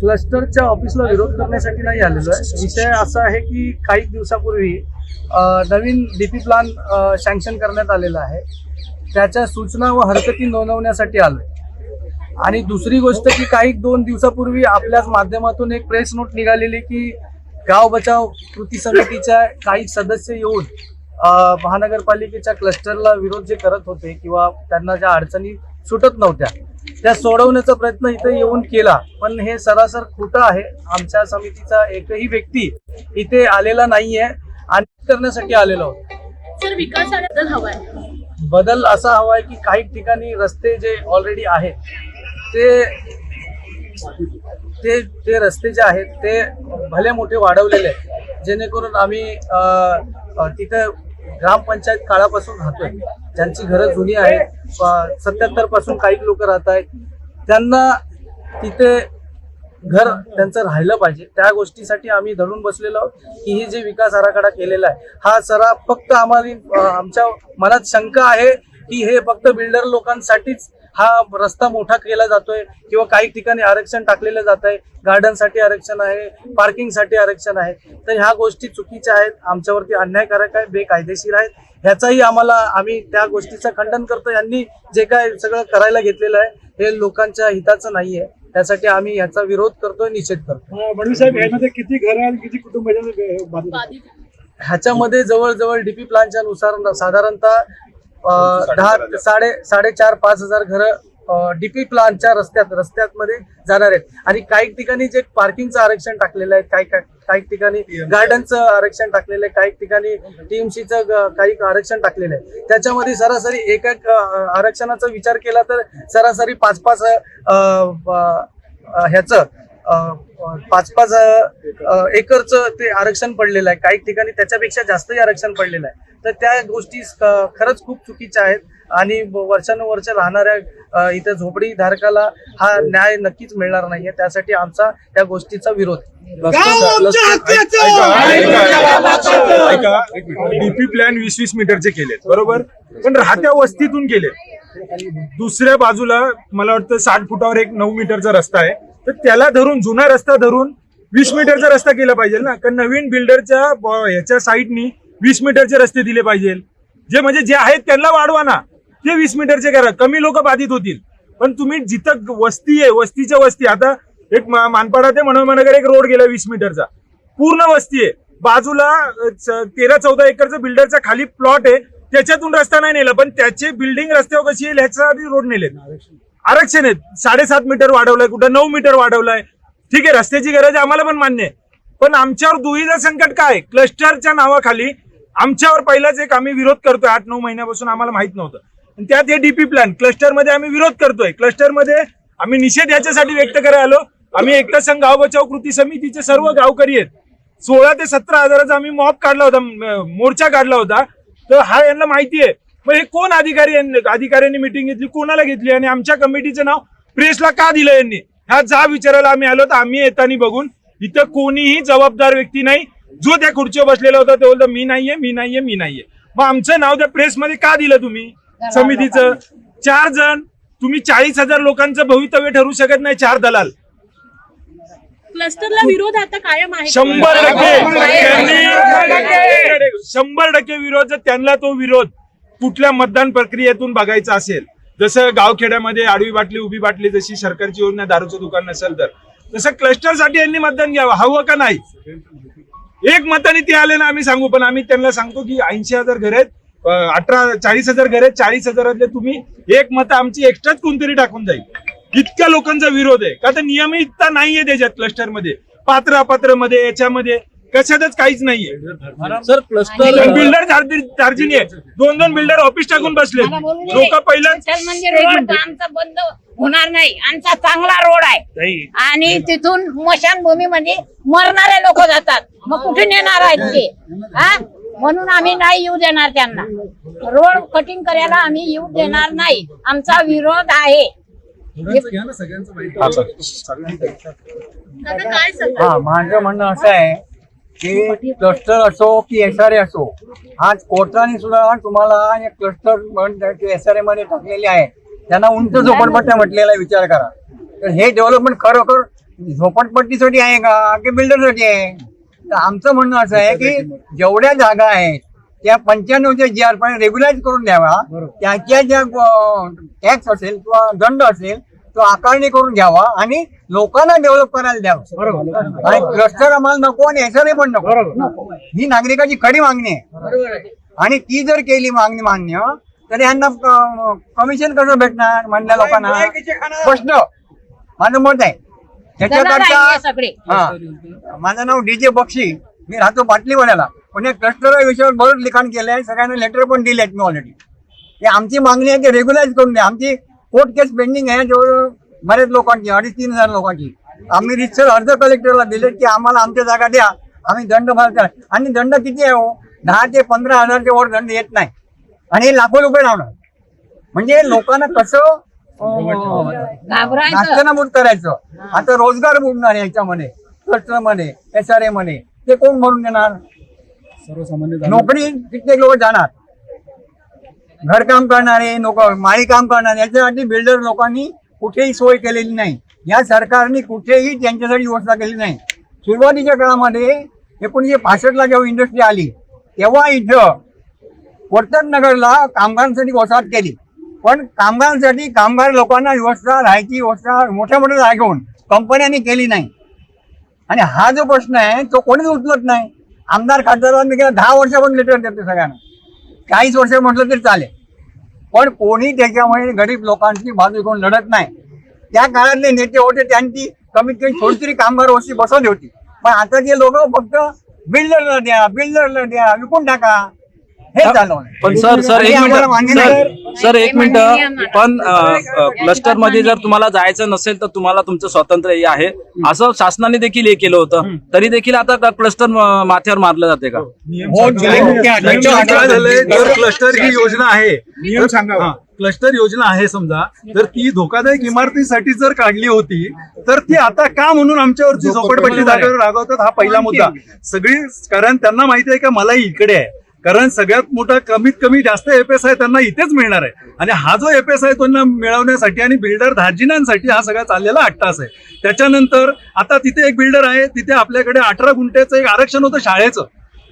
क्लस्टरच्या ऑफिसला विरोध करण्यासाठी नाही आलेलो आहे. विषय असा आहे की काही दिवसापूर्वी नवीन डीपी प्लान सँक्शन करण्यात आलेला आहे. त्याच्या सूचना व हरकती नोंदवण्यासाठी आलोय. आणि दुसरी गोष्ट की काही दोन दिवसापूर्वी आपल्याच माध्यमातून एक प्रेस नोट निघालेली की गाव बचाव कृती समितीच्या काही सदस्य येऊन महानगरपालिकेच्या क्लस्टरला विरोध जे करत होते किंवा त्यांना ज्या अडचणी सुटत नव्हत्या. त्या सोडवण्याचा प्रयत्न इथे येऊन केला. पण हे सरासर खोटं आहे. आमच्या समितीचा एकही व्यक्ती इथे आलेला नाहीये आणि करण्यासाठी आलेलो आहोत. सर विकासाबद्दल हवाय. बदल असा हवा आहे की काही ठिकाणी रस्ते जे ऑलरेडी आहेत ते ते ते रस्ते जे आहेत ते भले मोठे वाढवलेले आहेत. जेणेकरून आम्ही तिथं ग्रामपंचायत काळापासून राहतोय. ज्यांची घरं जुनी आहेत सत्याहत्तरपासून काही लोक राहत आहेत त्यांना तिथे घर त्यांचं राहिलं पाहिजे. त्या गोष्टीसाठी आम्ही धरून बसलेलो आहोत की ही जे विकास आराखडा केलेला आहे हा सरा फक्त आम्हाला आमच्या मनात शंका आहे की हे फक्त बिल्डर लोकांसाठीच हा रस्ता मोठा केला जातोय किंवा काही ठिकाणी आरक्षण टाकलेलं जात आहे. गार्डनसाठी आरक्षण आहे पार्किंगसाठी आरक्षण आहे. तर ह्या गोष्टी चुकीच्या आहेत. आमच्यावरती अन्यायकारक आहे बेकायदेशीर आहेत. ह्याचाही आम्हाला आम्ही त्या गोष्टीचं खंडन करतो यांनी जे काय सगळं करायला घेतलेलं आहे हे लोकांच्या हिताचं नाहीये. त्यासाठी आम्ही ह्याचा विरोध करतोय निषेध करतो बंडू साहेब यामध्ये किती घर आणि किती कुटुंब ह्याच्यामध्ये जवळजवळ डीपी प्लानच्या नुसार साधारणतः दहा साडे साडेचार पाच हजार घरं डीपी प्लानच्या रस्त्यात रस्त्यात मध्ये जाणार आहेत. आणि काही ठिकाणी जे पार्किंगचं आरक्षण टाकलेलं आहे काही काही ठिकाणी गार्डनचं आरक्षण टाकलेलं आहे काही ठिकाणी टीएमसीचं काही आरक्षण टाकलेलं आहे. त्याच्यामध्ये सरासरी एक एक आरक्षणाचा विचार केला तर सरासरी पाच पाच ह्याचं पाच पाच एकरचं ते आरक्षण पडलेलं आहे काही ठिकाणी त्याच्यापेक्षा जास्तही आरक्षण पडलेलं आहे तर त्या गोष्टी खरंच खूप चुकीच्या आहेत आणि वर्षानुवर्ष राहणाऱ्या इथं झोपडी धारकाला हा न्याय नक्कीच मिळणार नाहीये त्यासाठी आमचा त्या गोष्टीचा विरोध ऐका डीपी प्लॅन वीस वीस मीटरचे केलेत बरोबर पण राहत्या वस्तीतून केले दुसऱ्या बाजूला मला वाटतं साठ फुटावर एक नऊ मीटरचा रस्ता आहे तर त्याला धरून जुना रस्ता धरून वीस मीटरचा रस्ता केला पाहिजे ना. कारण नवीन बिल्डरच्या ह्याच्या साईडनी वीस मीटरचे रस्ते दिले पाहिजे. जे म्हणजे जे आहेत त्यांना वाढवा ना. ते वीस मीटरचे करा. कमी लोक बाधित होतील. पण तुम्ही जिथं वस्ती आहे वस्तीच्या वस्ती आता एक मानपाडा ते मनोहरनगर एक रोड गेला वीस मीटरचा. पूर्ण वस्ती आहे. बाजूला तेरा चौदा एकरचा बिल्डरचा खाली प्लॉट आहे. त्याच्यातून रस्ता नाही नेला. पण त्याचे बिल्डिंग रस्त्यावर कशी येईल ह्याच्यासाठी रोड नेले आरक्षण आहेत. साडेसात मीटर वाढवलंय कुठं नऊ मीटर वाढवलंय. ठीक आहे रस्त्याची गरज आम्हाला पण मान्य आहे. पण आमच्यावर दुहीचं संकट काय क्लस्टरच्या नावाखाली आमच्यावर पहिलाच एक आम्ही विरोध करतोय. आठ नऊ महिन्यापासून आम्हाला माहीत नव्हतं. आणि त्यात हे डीपी प्लॅन क्लस्टरमध्ये आम्ही विरोध करतोय. क्लस्टरमध्ये आम्ही निषेध याच्यासाठी व्यक्त करायला आलो. आम्ही एकता संघ गाव बचाव कृती समितीचे सर्व गावकरी आहेत. सोळा ते सतरा हजाराचा आम्ही मॉब काढला होता मोर्चा काढला होता. तर हा यांना माहिती आहे. मग हे कोण अधिकारी यांनी- अधिकाऱ्यांनी मिटिंग घेतली कोणाला घेतली? आणि आमच्या कमिटीचं नाव प्रेसला का दिलं यांनी? ह्या जा विचारायला आम्ही आलो तर आम्ही येताना बघून. इथं कोणीही जबाबदार व्यक्ती नाही. जो त्या खुर्चीवर बसलेला होता ते बोलतो मी नाहीये मी नाहीये मी नाहीये. मग आमचं नाव त्या प्रेसमध्ये का दिलं तुम्ही? समितीचं? चार जण. तुम्ही चाळीस हजार लोकांचं भवितव्य ठरू शकत नाही चार दलाल. क्लस्टरला विरोध आता कायम आहे. शंभर टक्के. त्यांनी शंभर टक्के विरोध त्यांना तो विरोध. कुठल्या मतदान प्रक्रियेतून बघायचं असेल जसं गावखेड्यामध्ये आडवी बाटली उभी बाटली जशी सरकारची योजना दारूचं दुकान नसेल तर. तसं क्लस्टरसाठी यांनी मतदान घ्यावं हवं का नाही? एक मताने ते आले ना आम्ही सांगू पण आम्ही त्यांना सांगतो की ऐंशी हजार घर आहेत अठरा चाळीस हजार घर आहेत चाळीस हजारातले तुम्ही एक मत आमची एक्स्ट्राच कोणतरी टाकून जाईल. इतक्या लोकांचा विरोध आहे. का तर नियमितता नाहीये त्याच्यात क्लस्टरमध्ये पात्र अपात्रमध्ये याच्यामध्ये. कशातच काहीच नाहीये. सर क्लस्टर बिल्डर चार्जिंग आहे दोन दोन बिल्डर ऑफिस टाकून बसले लोक पहिलं आमचा बंद होणार नाही. आमचा चांगला रोड आहे. आणि तिथून स्मशानभूमीमध्ये मरणारे लोक जातात. मग कुठे नेणार आहेत ते? हा? म्हणून आम्ही नाही येऊ देणार त्यांना. रोड कटिंग करायला आम्ही येऊ देणार नाही. आमचा विरोध आहे. दादा काय सांगा हा माझं म्हणणं असं आहे की क्लस्टर असो की एस आर ए असो आज कोर्टाने सुद्धा तुम्हाला क्लस्टर एस आर ए मध्ये टाकलेले आहे. त्यांना उंच झोपडपट्ट्या म्हटलेला विचार करा. तर हे डेव्हलपमेंट खरोखर झोपडपट्टीसाठी आहे का? की बिल्डरसाठी आहे? तर आमचं म्हणणं असं आहे की जेवढ्या जागा आहेत त्या पंच्याण्णवच्या जी आर पण रेग्युलाइज करून द्यावा. त्याच्या ज्या टॅक्स असेल किंवा दंड असेल तो आकारणी करून घ्यावा आणि लोकांना डेव्हलप करायला द्यावं. आणि क्लस्टर आम्हाला नको आणि एसआरए पण नको. ही नागरिकाची खरी मागणी आहे. आणि ती जर केली मागणी मान्य तर यांना कमिशन कसं भेटणार? म्हणल्या लोकांना? स्पष्ट माझं मत आहे. हे त्याच्याकरता सगळे. हा. माझं नाव डीजे बक्षी. मी राहतो बाटलीवाड्याला पण या क्लस्टर विषयावर बरंच लिखाण केलंय. सगळ्यांना लेटर पण दिले आहेत मी ऑलरेडी हे आमची मागणी आहे की रेग्युलाइज करून द्या. आमची कोर्ट केस पेंडिंग आहे जवळ बरेच लोकांची अडीच तीन हजार लोकांची. आम्ही रितसर अर्ज कलेक्टरला दिले की आम्हाला आमच्या जागा द्या. आम्ही दंड भरतो आणि दंड किती आहे हो? दहा ते पंधरा हजारच्या वर दंड येत नाही. आणि हे लाखो रुपये लावणार. म्हणजे लोकांना कसं नाश्त्यानाबूद करायचं. आता रोजगार बुडणार आहे याच्यामध्ये. क्लस्टरमध्ये एस आर ए मध्ये ते कोण भरून देणार? सर्वसामान्य नोकरी कित्येक लोक जाणार. घरकाम करणारे लोक माळी काम करणारे याच्यासाठी बिल्डर लोकांनी कुठेही सोय केलेली नाही. या सरकारने कुठेही त्यांच्यासाठी व्यवस्था केली नाही. सुरुवातीच्या काळामध्ये एकोणीसशे पासष्टला जेव्हा इंडस्ट्री आली तेव्हा इथं वर्तन नगरला कामगारांसाठी वसाहत केली. पण कामगारांसाठी कामगार लोकांना व्यवस्था राहायची व्यवस्था मोठ्या मोठ्या जागा घेऊन कंपन्यांनी केली नाही. आणि हा जो प्रश्न आहे तो कोणीच उचलत नाही. आमदार खासदारांनी गेल्या दहा वर्षापासून लेटर देते सगळ्यांना. चाळीस वर्ष म्हटलं तरी चालेल. पण कोणी त्याच्यामुळे गरीब लोकांची बाजू घेऊन लढत नाही. त्या काळातले नेते होते त्यांची कमीत कमी थोडी तरी कामगार वस्ती बसवली होती. पण आता जे लोक फक्त बिल्डरला द्या बिल्डरला द्या विकून टाका. हे. पण सर सर एक मिनिट. सर सर एक मिनिट. पण क्लस्टरमध्ये जर तुम्हाला जायचं नसेल तर तुम्हाला तुमचं स्वातंत्र्य हे आहे. असं शासनाने देखील हे केलं होतं. तरी देखील आता क्लस्टर माथ्यावर मारलं जाते का? जर क्लस्टर ही योजना आहे. नियम सांगावा. क्लस्टर योजना आहे समजा. तर ती धोकादायक इमारतीसाठी जर काढली होती तर ती आता का म्हणून आमच्यावरची झोपडपट्टी जागेवर रागवतात? हा पहिला मुद्दा. सगळी कारण त्यांना माहिती आहे का मलाही इकडे आहे. कारण सगळ्यात मोठा कमीत कमी जास्त एफएस आहे त्यांना इथेच मिळणार आहे. आणि हा जो एपीएस आहे त्यांना मिळवण्यासाठी आणि बिल्डर धार्जिनांसाठी हा सगळा चाललेला अट्टास आहे. त्याच्यानंतर आता तिथे एक बिल्डर आहे तिथे आपल्याकडे अठरा गुंठ्याचं एक आरक्षण होतं शाळेचं.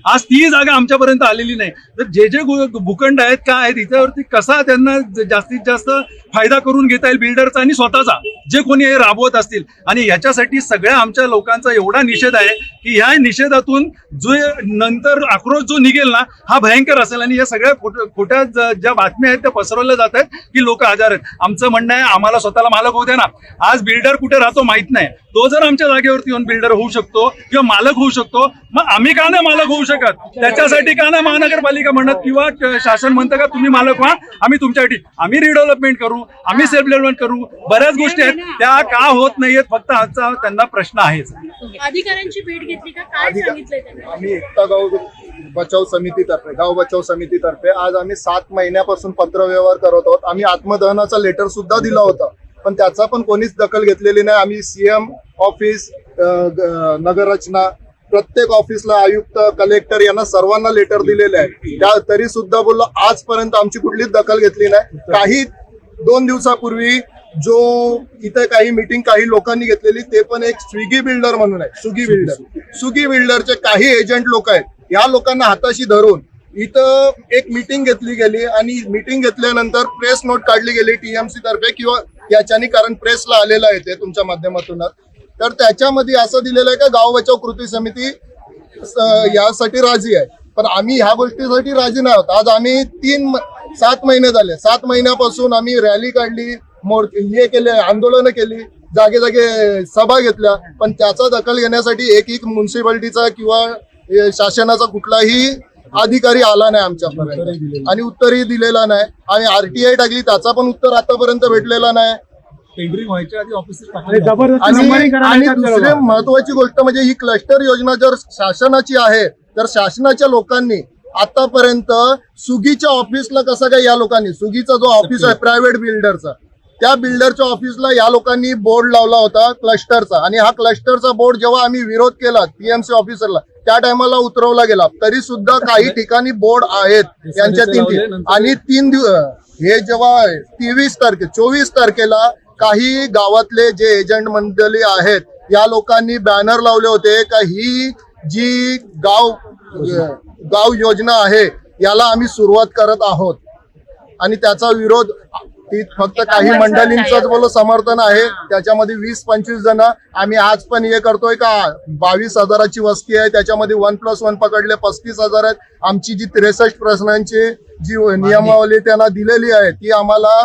आज ती जागा आमच्यापर्यंत आलेली नाही. तर जे जे भूखंड आहेत काय आहेत याच्यावरती कसा त्यांना जास्तीत जास्त फायदा करून घेता येईल बिल्डरचा आणि स्वतःचा? जे कोणी हे राबवत असतील. आणि याच्यासाठी सगळ्या आमच्या लोकांचा एवढा निषेध आहे की ह्या निषेधातून जो नंतर आक्रोश जो निघेल ना हा भयंकर असेल. आणि या सगळ्या खोट्या ज्या बातम्या आहेत त्या पसरवल्या जात आहेत की लोक आजार आहेत. आमचं म्हणणं आहे आम्हाला स्वतःला मालक होऊ द्या ना. आज बिल्डर कुठे राहतो माहीत नाही. तो जर आमच्या जागेवरती येऊन बिल्डर होऊ शकतो किंवा मालक होऊ शकतो मग आम्ही का नाही मालक होऊ शकत? त्याच्यासाठी का नाही महानगरपालिका म्हणत किंवा क- शासन म्हणतं का तुम्ही मालक व्हा आम्ही तुमच्यासाठी आम्ही रिडेव्हलपमेंट करू आम्ही सेल्फ डेव्हलपमेंट करू. बऱ्याच गोष्टी आहेत त्या का होत नाहीयेत फक्त आजचा त्यांना प्रश्न आहेच. अधिकाऱ्यांची भेट घेतली का? काय आम्ही एकता गाव बचाव समितीतर्फे गाव बचाव समितीतर्फे आज आम्ही सात महिन्यापासून पत्रव्यवहार करत आहोत. आम्ही आत्मदहनाचा लेटर सुद्धा दिला होता. पण त्याचा पण कोणीच दखल घेतलेली नाही. आम्ही सीएम ऑफिस नगररचना प्रत्येक ऑफिसला आयुक्त कलेक्टर यांना सर्वांना लेटर दिलेले आहे त्या तरी सुद्धा बोललो आजपर्यंत आमची कुठलीच दखल घेतली नाही. काही दोन दिवसापूर्वी जो इथे काही मीटिंग काही लोकांनी घेतलेली ते पण एक स्विगी बिल्डर म्हणून आहे. सुगी बिल्डर सुगी बिल्डरचे काही एजंट लोक आहेत. या लोकांना हाताशी धरून इथं एक मीटिंग घेतली गेली आणि मीटिंग घेतल्यानंतर प्रेस नोट काढली गेली टीएमसी तर्फे किंवा याच्यानी कारण प्रेसला आलेलं आहे ते तुमच्या माध्यमातूनच. तर त्याच्यामध्ये असं दिलेलं आहे का गाव बचाव कृती समिती यासाठी राजी आहे. पण आम्ही ह्या गोष्टीसाठी राजी नाही आहोत. आज आम्ही तीन सात महिने झाले. सात महिन्यापासून आम्ही रॅली काढली मोर हे केले आंदोलनं केली जागे जागे सभा घेतल्या. पण त्याचा दखल घेण्यासाठी एक एक म्युन्सिपाल्टीचा किंवा शासनाचा कुठलाही अधिकारी आला नाही आमच्यापर्यंत. आणि उत्तरही दिलेला नाही. आणि आरटीआय टाकली त्याचा पण उत्तर आतापर्यंत भेटलेला नाही. टेंडरिंग व्हायच्या आधी ऑफिस आणि दुसरी? महत्वाची गोष्ट म्हणजे ही क्लस्टर योजना जर शासनाची आहे तर शासनाच्या लोकांनी आतापर्यंत सुगीच्या ऑफिसला कसं काय या लोकांनी सुगीचा जो ऑफिस आहे प्रायव्हेट बिल्डरचा त्या बिल्डरच्या ऑफिसला या लोकांनी बोर्ड लावला होता क्लस्टरचा आणि हा क्लस्टरचा बोर्ड जेव्हा आम्ही विरोध केला पीएमसी ऑफिसरला त्या टायमाला उतरवला गेला. तरी सुद्धा काही ठिकाणी बोर्ड आहेत यांच्या तीन तीन आणि तीन दिवस हे जेव्हा तेवीस तारखे चोवीस तारखेला काही गावातले जे एजंट मंडळी आहेत या लोकांनी बॅनर लावले होते का ही जी गाव गाव योजना आहे याला आम्ही सुरुवात करत आहोत. आणि त्याचा विरोध ती फक्त काही मंडळींचंच बोल समर्थन आहे. त्याच्यामध्ये वीस पंचवीस जण आम्ही आज पण हे करतोय का बावीस हजाराची वस्ती आहे त्याच्यामध्ये वन प्लस वन पकडले पस्तीस हजार आहेत. आमची जी त्रेसष्ट प्रश्नांची जी नियमावली त्यांना दिलेली आहे ती आम्हाला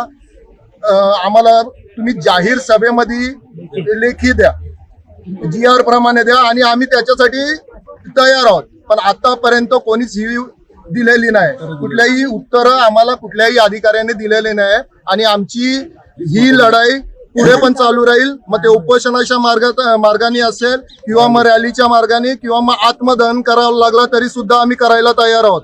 आम्हाला तुम्ही जाहीर सभेमध्ये लेखी द्या. जी आर प्रमाणे द्या आणि आम्ही त्याच्यासाठी तयार आहोत. पण आतापर्यंत कोणीच ही दिलेली नाही. कुठल्याही उत्तर आम्हाला कुठल्याही अधिकाऱ्याने दिलेली नाही आणि आमची ही लढाई पुढे पण चालू राहील. मग ते उपोषणाच्या मार्गात मार्गाने असेल किंवा मग रॅलीच्या मार्गाने किंवा मग आत्मदहन करावं लागलं तरी सुद्धा आम्ही करायला तयार आहोत.